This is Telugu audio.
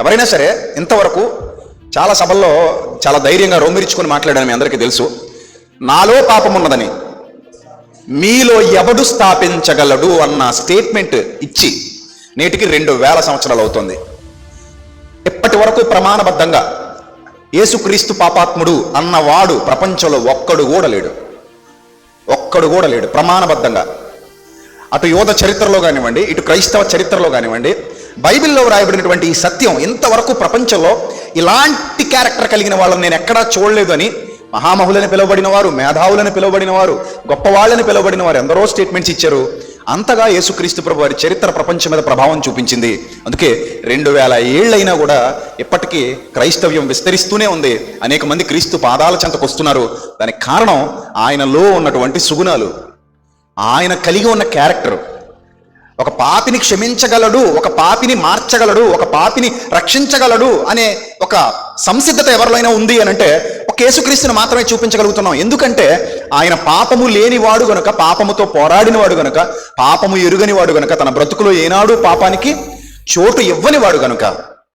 ఎవరైనా సరే ఇంతవరకు చాలా సభల్లో చాలా ధైర్యంగా రోమిరించుకొని మాట్లాడాను మీ అందరికీ తెలుసు. నాలో పాపం ఉన్నదని మీలో ఎవడు స్థాపించగలడు అన్న స్టేట్మెంట్ ఇచ్చి నేటికి రెండు వేల సంవత్సరాలు అవుతుంది. ఇప్పటి వరకు ప్రమాణబద్ధంగా యేసుక్రీస్తు పాపాత్ముడు అన్నవాడు ప్రపంచంలో ఒక్కడు కూడా లేడు. ఒక్కడు కూడా లేడు. ప్రమాణబద్ధంగా. అటు యోధ చరిత్రలో కానివ్వండి ఇటు క్రైస్తవ చరిత్రలో కానివ్వండి బైబిల్లో వ్రాయబడినటువంటి ఈ సత్యం ఇంతవరకు ప్రపంచంలో ఇలాంటి క్యారెక్టర్ కలిగిన వాళ్ళని నేను ఎక్కడా చూడలేదు అని మహామహులని పిలువబడిన వారు మేధావులని పిలువబడిన వారు గొప్పవాళ్ళని పిలువబడిన వారు ఎందరో స్టేట్మెంట్స్ ఇచ్చారు. అంతగా యేసుక్రీస్తు ప్రభు వారి చరిత్ర ప్రపంచం మీద ప్రభావం చూపించింది. అందుకే రెండు వేల ఏళ్ళైనా కూడా ఇప్పటికీ క్రైస్తవ్యం విస్తరిస్తూనే ఉంది. అనేక మంది క్రీస్తు పాదాల చెంతకు వస్తున్నారు. దానికి కారణం ఆయనలో ఉన్నటువంటి సుగుణాలు. ఆయన కలిగి ఉన్న క్యారెక్టర్ ఒక పాపిని క్షమించగలడు ఒక పాపిని మార్చగలడు ఒక పాపిని రక్షించగలడు అనే ఒక సంసిద్ధత ఎవరిలోనైనా ఉంది అని అంటే ఒక యేసుక్రీస్తుని మాత్రమే చూపించగలుగుతున్నాం. ఎందుకంటే ఆయన పాపము లేనివాడు గనుక పాపముతో పోరాడినవాడు గనుక పాపము ఎరుగనివాడు గనుక తన బ్రతుకులో ఏనాడు పాపానికి చోటు ఇవ్వనివాడు గనుక